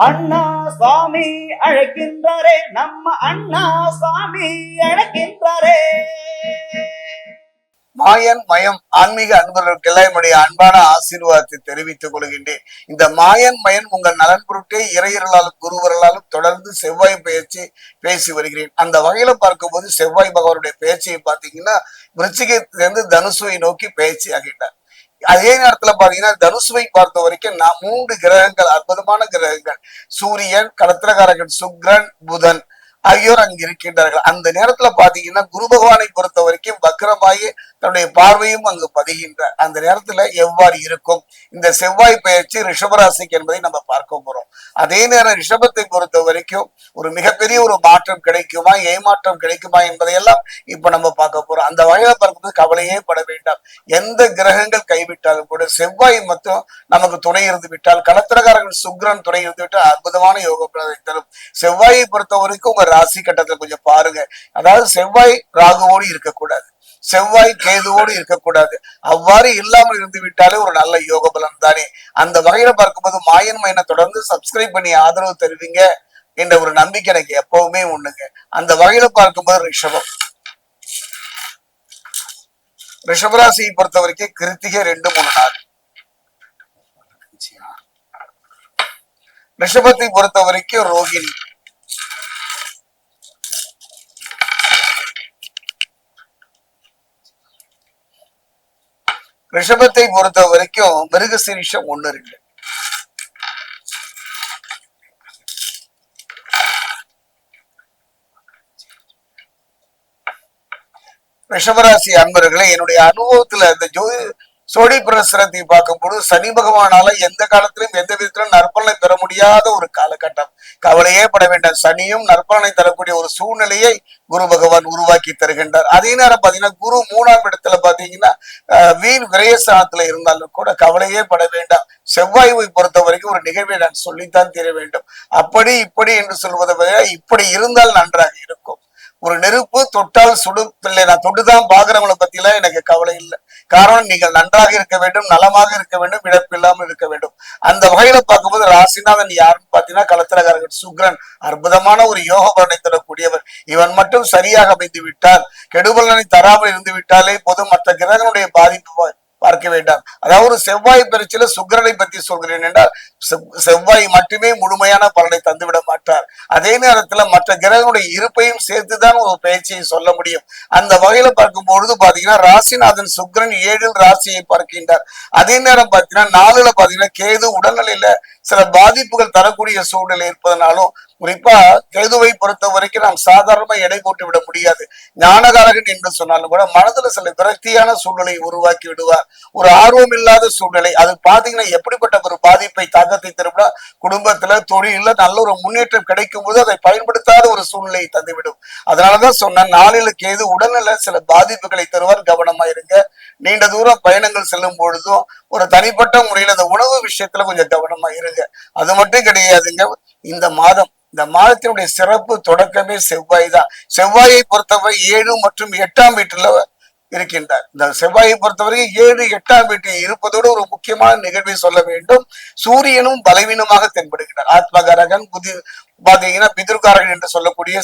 அண்ணா சுவாமி அழைக்கின்றாரே நம்ம அண்ணா சுவாமி அழைக்கின்றாரே. மாயன் மயம் ஆன்மீக அன்பர்களுக்கு என்னுடைய அன்பான ஆசீர்வாதத்தை தெரிவித்துக் கொள்கின்றேன். இந்த மாயன் மயன் உங்கள் நலன் பொருட்டே இறையர்களாலும் குருவர்களாலும் தொடர்ந்து செவ்வாய் பயிற்சி பேசி வருகிறேன். அந்த வகையில பார்க்கும்போது செவ்வாய் பகவானுடைய பேச்சையை பார்த்தீங்கன்னா விருச்சிகத்திலிருந்து தனுசுவை நோக்கி பயிற்சி ஆகிட்டார் அதே நேரத்துல பாத்தீங்கன்னா தனுசுவை பார்த்த வரைக்கும் நான் மூன்று கிரகங்கள் அற்புதமான கிரகங்கள். சூரியன் கடத்திரகாரகன் சுக்ரன் புதன். ஆகியோர் அங்கு இருக்கின்றார்கள். அந்த நேரத்துல பாத்தீங்கன்னா குரு பகவானை பொறுத்த வரைக்கும் வக்ரமாயி தன்னுடைய பார்வையும் அங்கு பதிகின்றார். அந்த நேரத்துல எவ்வாறு இருக்கும்? இந்த செவ்வாய் பயிற்சி ரிஷபராசிக்கு என்பதை நம்ம பார்க்க போறோம். அதே நேரம் ரிஷபத்தை பொறுத்த வரைக்கும் ஒரு மிகப்பெரிய ஒரு மாற்றம் கிடைக்குமா? ஏமாற்றம் கிடைக்குமா? என்பதையெல்லாம் இப்ப நம்ம பார்க்க போறோம். அந்த வகையில பார்க்கும்போது கவலையே பட வேண்டாம். எந்த கிரகங்கள் கைவிட்டாலும் கூட செவ்வாய் மட்டும் நமக்கு துணை இருந்து விட்டால் கலத்திரகாரர்கள் சுக்ரன் துணை இருந்து விட்டால் அற்புதமான யோக பலனை தரும். செவ்வாயை பொறுத்த வரைக்கும் உங்க ராசி கட்டத்துல கொஞ்சம் பாருங்க. அதாவது செவ்வாய் ராகுவோடு இருக்கக்கூடாது. செவ்வாய் கேதுவோடு இருக்கக்கூடாது. அவ்வாறு இல்லாமல் இருந்து விட்டாலே ஒரு நல்ல யோக பலன் தானே. அந்த வகையில பார்க்கும்போது மாயன் மையனை தொடர்ந்து சப்ஸ்கிரைப் பண்ணி ஆதரவு தருவீங்க என்ற ஒரு நம்பிக்கை எனக்கு எப்பவுமே உண்டுங்க. அந்த வகையில பார்க்கும்போது ரிஷபம். ரிஷபராசியை பொறுத்த வரைக்கும் கிருத்திகை ரெண்டு மூணு நாள் ரிஷபத்தை பொறுத்த வரைக்கும் ரோகிணி. ரிஷபத்தை பொறுத்த வரைக்கும் மிருகசீரிஷம் ஒண்ணு இருக்கு. ரிஷபராசி அன்பர்களை என்னுடைய அனுபவத்துல இந்த ஜோதி சோடி பிரசரத்தை பார்க்கும்போது சனி பகவானால எந்த காலத்திலும் எந்த விதத்திலும் நற்பலனை பெற முடியாத ஒரு காலகட்டம். கவலையே பட வேண்டாம். சனியும் நற்பலனை தரக்கூடிய ஒரு சூழ்நிலையை குரு பகவான் உருவாக்கி தருகின்றார். அதே நேரம் பாத்தீங்கன்னா குரு மூணாம் இடத்துல பாத்தீங்கன்னா அஹ், வீண் விரயஸ்தானத்துல இருந்தாலும் கூட கவலையே பட வேண்டாம். செவ்வாயுவை பொறுத்த வரைக்கும் ஒரு நிகழ்வை நான் சொல்லித்தான் தீர வேண்டும். அப்படி இப்படி என்று சொல்வதை இப்படி இருந்தால் நன்றாக இருக்கும். ஒரு நெருப்பு தொட்டால் சுடும். இல்லை நான் தொட்டுதான் பாக்குறவங்களை பத்திலாம் எனக்கு கவலை இல்லை. காரணம் நீங்கள் நன்றாக இருக்க வேண்டும் நலமாக இருக்க வேண்டும் இழப்பில்லாமல் இருக்க வேண்டும். அந்த வகையில பார்க்கும்போது ராசிநாதன் யாருன்னு பாத்தீங்கன்னா கலத்திரகாரர்கள் சுக்ரன் அற்புதமான ஒரு யோக பலனை தரக்கூடியவர். இவன் மட்டும் சரியாக அமைந்து விட்டால் கெடுபலனை தராமல் இருந்து விட்டாலே போதும். மற்ற கிரகனுடைய பாதிப்பு பார்க்க வேண்டாம். அதாவது செவ்வாய் பரீட்சையில சுக்கிரனை பத்தி சொல்கிறேன் என்றால் செவ்வாய் மட்டுமே முழுமையான பலனை தந்துவிட மாட்டார். அதே நேரத்துல மற்ற கிரகங்களுடைய இருப்பையும் சேர்த்துதான் ஒரு பயிற்சியை சொல்ல முடியும். அந்த வகையில பார்க்கும் பொழுது பாத்தீங்கன்னா ராசிநாதன் சுக்கிரன் ஏழில் ராசியை பார்க்கின்றார். அதே நேரம் பாத்தீங்கன்னா நாலுல பாத்தீங்கன்னா கேது உடல்நிலையில சில பாதிப்புகள் தரக்கூடிய சூழ்நிலை இருப்பதனாலும் குறிப்பா கேதுவை பொறுத்த வரைக்கும் நாம் சாதாரணமா எடை போட்டு விட முடியாது. ஞானகாரகன் என்று சொன்னாலும் கூட மனதுல சில விரக்தியான சூழ்நிலையை உருவாக்கி விடுவார். ஒரு ஆர்வம் இல்லாத சூழ்நிலை அது பாத்தீங்கன்னா எப்படிப்பட்ட ஒரு பாதிப்பை தாக்கத்தை தரும்னா குடும்பத்துல தொழில நல்ல ஒரு முன்னேற்றம் கிடைக்கும் போது அதை பயன்படுத்தாத ஒரு சூழ்நிலையை தந்துவிடும். அதனாலதான் சொன்னேன் நாளில கேது உடல்நல சில பாதிப்புகளை தருவார். கவனமா இருங்க. நீண்ட தூரம் பயணங்கள் செல்லும் பொழுதும் ஒரு தனிப்பட்ட முறையில் அந்த உணவு விஷயத்துல கொஞ்சம் கவனமா இருங்க. அது மட்டும் கிடையாதுங்க. இந்த மாதம் இந்த மாதத்தினுடைய சிறப்பு தொடக்கமே செவ்வாய் தான். செவ்வாயை பொறுத்தவரை ஏழு மற்றும் எட்டாம் வீட்டுல இருக்கின்றார். இந்த செவ்வாயை பொறுத்தவரை ஏழு எட்டாம் வீட்டில் இருப்பதோடு ஒரு முக்கியமான நிகழ்வை சொல்ல வேண்டும். சூரியனும் பலவீனமாக தென்படுகிறார். ஆத்மகாரகன் புதி பாத்தீங்கன்னா பிதிர்காரகன் என்று சொல்லக்கூடிய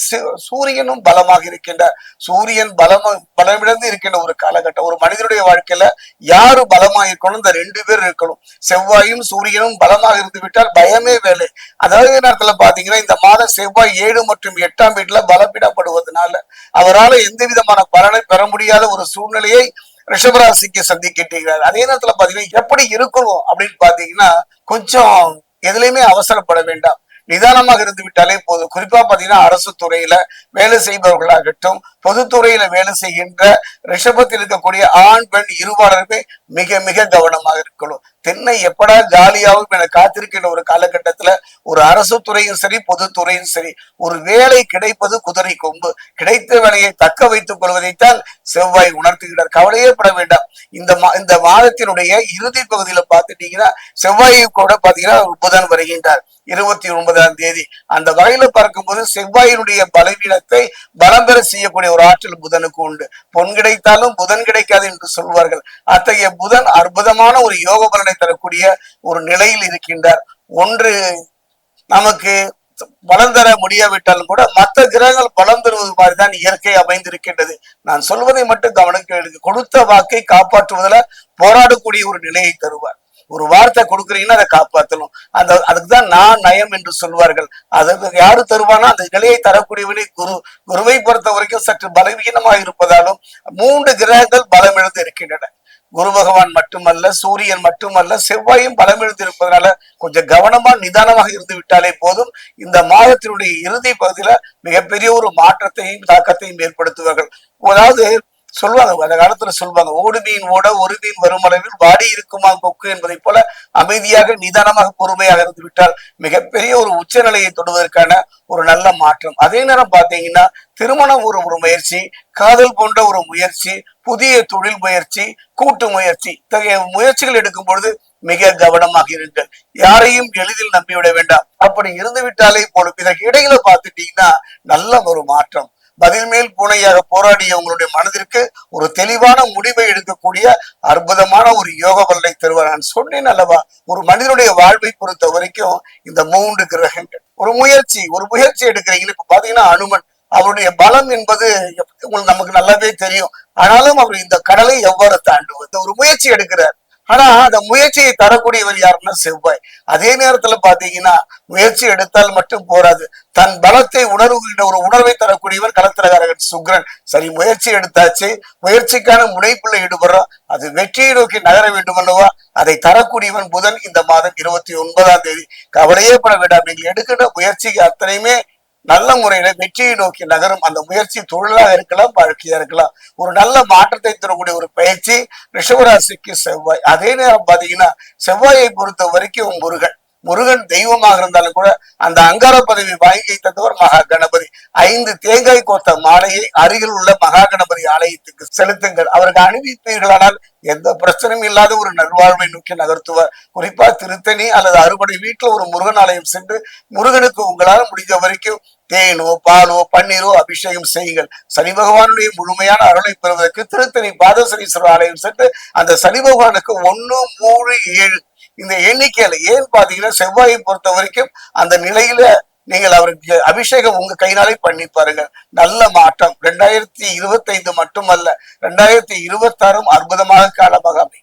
சூரியனும் பலமாக இருக்கின்ற சூரியன் பலமா பலமிழந்து இருக்கின்ற ஒரு காலகட்டம். ஒரு மனிதனுடைய வாழ்க்கையில யாரு பலமா இருக்கணும்? இந்த ரெண்டு பேர் இருக்கணும். செவ்வாயும் சூரியனும் பலமாக இருந்து விட்டால் பயமே வேலை. அதாவது நேரத்துல பாத்தீங்கன்னா இந்த மாதம் செவ்வாய் ஏழு மற்றும் எட்டாம் வீட்டுல பலப்பிடப்படுவதனால அவரால் எந்த விதமான பலனை பெற முடியாத ஒரு சூழ்நிலையை ரிஷபராசிக்கு சந்திக்கின்றார் அதே நேரத்துல பாத்தீங்கன்னா எப்படி இருக்கணும் அப்படின்னு பாத்தீங்கன்னா கொஞ்சம் எதுலையுமே அவசரப்பட வேண்டாம். நிதானமாக இருந்து விட்டாலே போதும். குறிப்பா பாத்தீங்கன்னா அரசு துறையில வேலை செய்பவர்களாகட்டும் பொதுத்துறையில வேலை செய்கின்ற ரிஷபத்தில் இருக்கக்கூடிய ஆண் பெண் இருவாளருமே மிக மிக கவனமாக இருக்கணும். தென்னை எப்படா ஜாலியாகவும் என காத்திருக்கின்ற ஒரு காலகட்டத்துல ஒரு அரசு துறையும் சரி பொதுத்துறையும் சரி ஒரு வேலை கிடைப்பது குதிரை கொம்பு. கிடைத்த வேலையை தக்க வைத்துக் கொள்வதைத்தான் செவ்வாய் உணர்த்துகிறார். கவலையே பட வேண்டாம். இந்த மா இந்த மாதத்தினுடைய இறுதி பகுதியில பாத்துட்டீங்கன்னா செவ்வாயை கூட பாத்தீங்கன்னா புதன் வருகின்றார். இருபத்தி ஒன்பதாம் தேதி. அந்த வகையில பார்க்கும்போது செவ்வாயினுடைய பலவீனத்தை பலம் பெற செய்யக்கூடிய ஒரு ஆற்றல் புதனுக்கு உண்டு. பொன் கிடைத்தாலும் புதன் கிடைக்காது என்று சொல்வார்கள். அத்தகைய புதன் அற்புதமான ஒரு யோக பலனை தரக்கூடிய ஒரு நிலையில் இருக்கின்றார். ஒன்று நமக்கு பலம் தர முடியாவிட்டாலும் கூட மற்ற கிரகங்கள் பலம் தருவது மாதிரிதான் இயற்கை அமைந்திருக்கின்றது. நான் சொல்வதை மட்டும் கவனிக்க எடுங்க. கொடுத்த வாக்கை காப்பாற்றுவதில் போராடக்கூடிய ஒரு நிலையை தருவார். ஒரு வார்த்தை கொடுக்குறீங்கன்னா அதை காப்பாற்றணும். அந்த அதுக்கு தான் நான் நயம் என்று சொல்வார்கள். அதுக்கு யாரு தருவானா? அந்த நிலையை தரக்கூடியவனே குரு. குருவை பொறுத்த வரைக்கும் சற்று பலவீனமாக இருப்பதாலும் மூன்று கிரகங்கள் பலமிழந்து இருக்கின்றன. குரு பகவான் மட்டுமல்ல சூரியன் மட்டுமல்ல செவ்வாயும் பலம் இருப்பதனால கொஞ்சம் கவனமா நிதானமாக இருந்து விட்டாலே போதும். இந்த மாதத்தினுடைய இறுதி பகுதியில மிகப்பெரிய ஒரு மாற்றத்தையும் தாக்கத்தையும் ஏற்படுத்துவார்கள். அதாவது சொல்லுவாங்க அந்த காலத்துல சொல்லுவாங்க ஓடு மீன் ஓட ஒரு மீன் வரும் அளவில் வாடி இருக்குமா கொக்கு என்பதை போல அமைதியாக நிதானமாக பொறுமையாக இருந்து விட்டால் மிகப்பெரிய ஒரு உச்சநிலையை தொடுவதற்கான ஒரு நல்ல மாற்றம். அதே நேரம் பாத்தீங்கன்னா திருமணம் ஒரு ஒரு முயற்சி காதல் போன்ற ஒரு முயற்சி புதிய தொழில் முயற்சி கூட்டு முயற்சி இத்தகைய முயற்சிகள் எடுக்கும் பொழுது மிக கவனமாக இருங்கள். யாரையும் எளிதில் நம்பிவிட வேண்டாம். அப்படி இருந்து விட்டாலே போலும். இதற்கு இடையில பார்த்துட்டீங்கன்னா நல்ல ஒரு மாற்றம். பதில் மேல் பூனையாக போராடிய உங்களுடைய மனதிற்கு ஒரு தெளிவான முடிவை எடுக்கக்கூடிய அற்புதமான ஒரு யோக பலனை தருவார். நான் சொன்னேன் அல்லவா? ஒரு மனிதனுடைய வாழ்வை பொறுத்த வரைக்கும் இந்த மூன்று கிரகங்கள் ஒரு முயற்சி ஒரு முயற்சி எடுக்கிறீங்க இப்ப பாத்தீங்கன்னா அனுமன் அவருடைய பலம் என்பது உங்களுக்கு நமக்கு நல்லாவே தெரியும். ஆனாலும் அவர் இந்த கடலை எவ்வாறு தாண்டுவது? இந்த ஒரு முயற்சி எடுக்கிறார். ஆனா அந்த முயற்சியை தரக்கூடியவர் யாருன்னா செவ்வாய். அதே நேரத்துல பாத்தீங்கன்னா முயற்சி எடுத்தால் மட்டும் போராது. தன் பலத்தை உணர்வுகின்ற ஒரு உணர்வை தரக்கூடியவர் களத்திரகாரகன் சுக்ரன். சரி முயற்சி எடுத்தாச்சு. முயற்சிக்கான முனைப்புள்ள ஈடுபடுறோம் அது வெற்றியை நோக்கி நகர வேண்டும் அல்லவா? அதை தரக்கூடியவன் புதன் இந்த மாதம் இருபத்தி ஒன்பதாம் தேதி. கவலையே பட வேண்டாம். நீங்கள் எடுக்கின்ற முயற்சிக்கு அத்தனையுமே நல்ல முறையில வெற்றியை நோக்கி நகரும் அந்த முயற்சி தொழிலாக இருக்கலாம் வாழ்க்கையா இருக்கலாம். ஒரு நல்ல மாற்றத்தை தரக்கூடிய ஒரு பயிற்சி ரிஷபராசிக்கு செவ்வாய். அதே நேரம் பாத்தீங்கன்னா செவ்வாயை பொறுத்த வரைக்கும் முருகன். முருகன் தெய்வமாக இருந்தாலும் கூட அந்த அங்கார பதவி வாங்கி தந்தவர் மகா கணபதி. ஐந்து தேங்காய் கோத்த மாலையை அருகில் உள்ள மகா கணபதி ஆலயத்துக்கு செலுத்துங்கள். அவருக்கு அணிவிப்பீர்களானால் எந்த பிரச்சனையும் இல்லாத ஒரு நல்வாழ்வை நோக்கி நகர்த்துவார். குறிப்பா திருத்தணி அல்லது அறுபடை வீட்டுல ஒரு முருகன் ஆலயம் சென்று முருகனுக்கு உங்களால் முடிஞ்ச வரைக்கும் தேனோ பாலோ பன்னீரோ அபிஷேகம் செய்யுங்கள். சனி பகவானுடைய முழுமையான அருளை பெறுவதற்கு திருத்தணி பாதசனீஸ்வரர் ஆலயம் சென்று அந்த சனி பகவானுக்கு ஒன்னு மூணு ஏழு இந்த எண்ணிக்கையில ஏன் பாத்தீங்கன்னா செவ்வாயை பொறுத்த வரைக்கும் அந்த நிலையில நீங்கள் அவருக்கு அபிஷேகம் உங்க கையினாலே பண்ணி பாருங்க. நல்ல மாற்றம். ரெண்டாயிரத்தி இருபத்தி ஐந்து மட்டுமல்ல ரெண்டாயிரத்தி இருபத்தாறும் அற்புதமாக காலமாக அமையும்